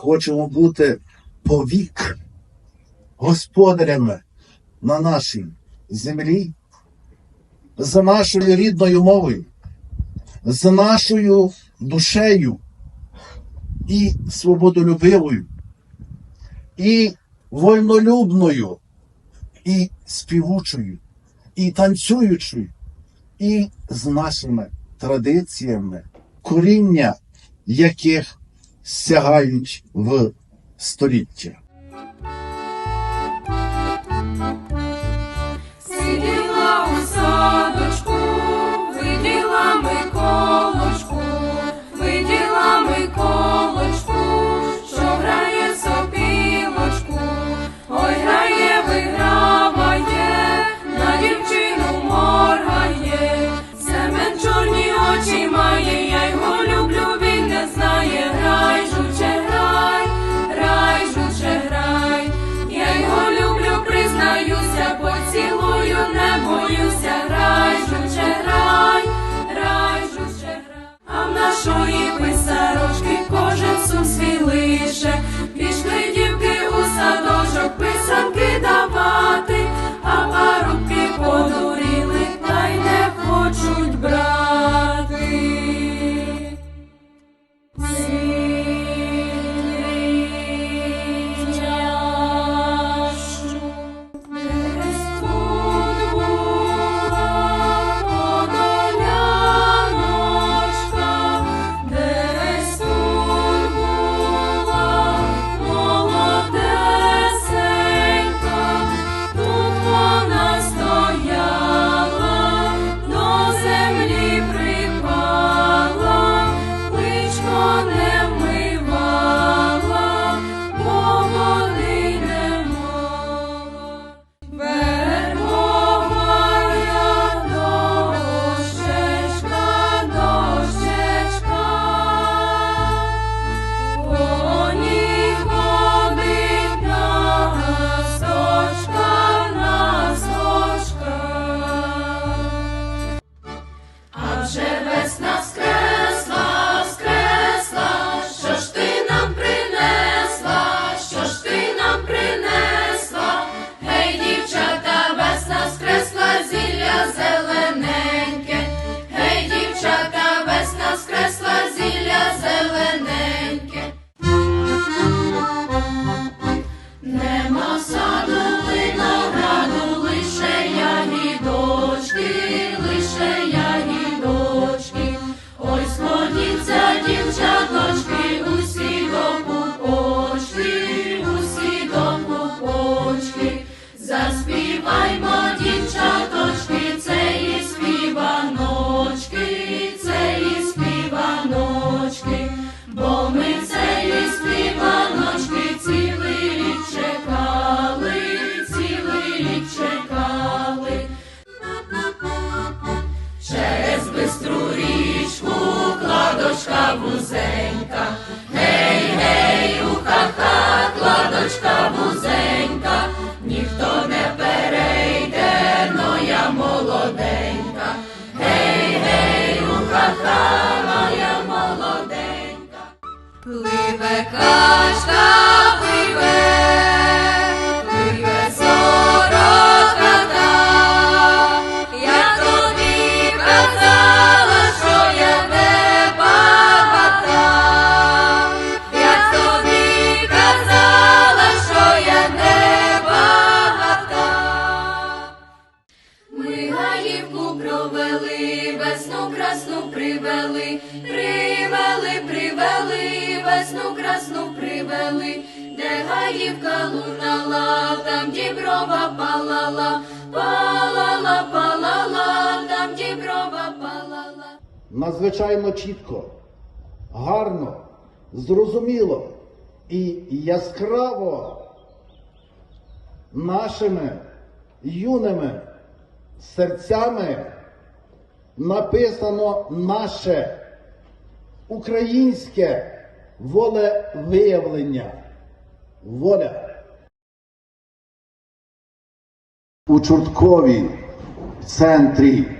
хочемо бути повік господарями на нашій землі, за нашою рідною мовою, за нашою душею і свободолюбивою, і вольнолюбною, і співучою, і танцюючою, і з нашими традиціями, коріння яких сягають в століття. Believe a cost довели, весну красну привели, привели, привели, весну красну привели, де гаївка лунала, там діброва палала, палала, палала, там діброва палала. Надзвичайно чітко, гарно, зрозуміло і яскраво нашими юними. Серцями написано наше українське волевиявлення. Воля. У Чортковій центрі